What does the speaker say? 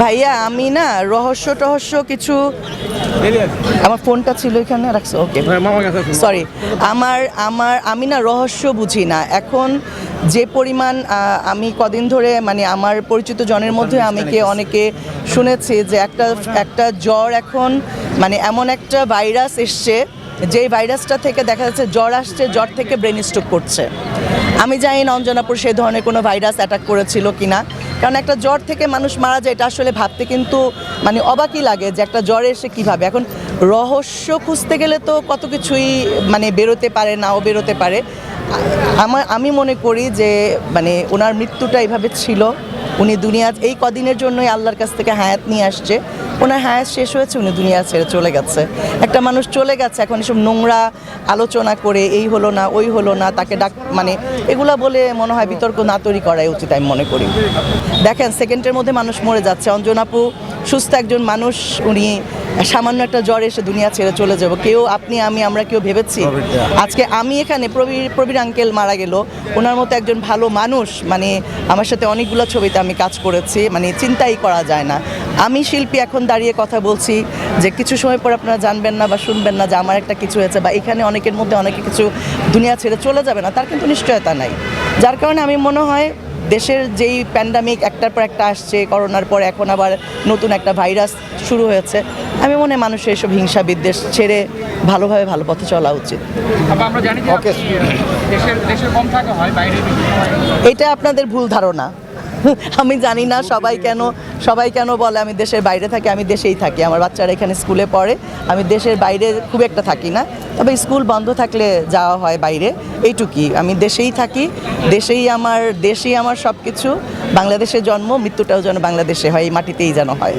ভাইয়া আমি না রহস্য টহস্য কিছু আমার ফোনটা ছিল এখানে রাখছো ওকে সরি আমার আমার আমি না রহস্য বুঝি না। এখন যে পরিমাণ আমি কদিন ধরে মানে আমার পরিচিত জনের মধ্যে আমি কে অনেকে শুনেছি যে একটা একটা জ্বর এখন মানে এমন একটা ভাইরাস এসছে যে ভাইরাসটা থেকে দেখা যাচ্ছে জ্বর আসছে জ্বর থেকে ব্রেন স্ট্রোক করছে। আমি জানি না অঞ্জনাপুর সেই ধরনের কোনো ভাইরাস অ্যাটাক করেছিল কিনা। কারণ একটা জ্বর থেকে মানুষ মারা যায়, এটা আসলে ভাবতে কিন্তু মানে অবাকই লাগে যে একটা জ্বরে এসে কীভাবে। এখন রহস্য খুঁজতে গেলে তো কত কিছুই মানে বেরোতে পারে নাও বেরোতে পারে। আমার আমি মনে করি যে মানে ওনার মৃত্যুটা এভাবে ছিল। উনি দুনিয়া এই কদিনের জন্যই আল্লাহর কাছ থেকে হায়াত নিয়ে আসছে। ওনার হায়াত শেষ হয়েছে, উনি দুনিয়া ছেড়ে চলে গেছে। একটা মানুষ চলে গেছে, এখন এসব নোংরা আলোচনা করে, এই হলো না, ওই হলো না, তাকে ডাক মানে এগুলা বলে মনে হয় বিতর্ক না তৈরি করাই উচিত আমি মনে করি। দেখেন সেকেন্ডের মধ্যে মানুষ মরে যাচ্ছে। অঞ্জনাপু সুস্থ একজন মানুষ উনি সামান্য একটা জ্বর এসে দুনিয়া ছেড়ে চলে যাব। কেউ আপনি আমি আমরা কেউ ভেবেছি? আজকে আমি এখানে প্রবীর প্রবীর আঙ্কেল মারা গেল। ওনার মতো একজন ভালো মানুষ মানে আমার সাথে অনেকগুলো ছবিতে আমি কাজ করেছি মানে চিন্তাই করা যায় না। আমি শিল্পী এখন দাঁড়িয়ে কথা বলছি যে কিছু সময় পর আপনারা জানবেন না বা শুনবেন না যে আমার একটা কিছু হয়েছে বা এখানে অনেকের মধ্যে অনেকে কিছু দুনিয়া ছেড়ে চলে যাবে না তার কিন্তু নিশ্চয়তা নাই। যার কারণে আমি মনে হয় দেশের যেই প্যান্ডামিক একটার পর একটা আসছে করোনার পর এখন আবার নতুন একটা ভাইরাস শুরু হয়েছে আমি মনে হয় মানুষের এসব হিংসা বিদ্বেষ ছেড়ে ভালোভাবে ভালো পথে চলা উচিত। হয় হয় এটা আপনাদের ভুল ধারণা। আমি জানি না সবাই কেন সবাই কেন বলে আমি দেশের বাইরে থাকি, আমি দেশেই থাকি। আমার বাচ্চারা এখানে স্কুলে পড়ে, আমি দেশের বাইরে খুব একটা থাকি না। তবে স্কুল বন্ধ থাকলে যাওয়া হয় বাইরে, এইটুকুই। আমি দেশেই থাকি, দেশেই আমার দেশেই আমার সব কিছু বাংলাদেশে জন্ম, মৃত্যুটাও যেন বাংলাদেশে হয়, এই মাটিতেই যেন হয়।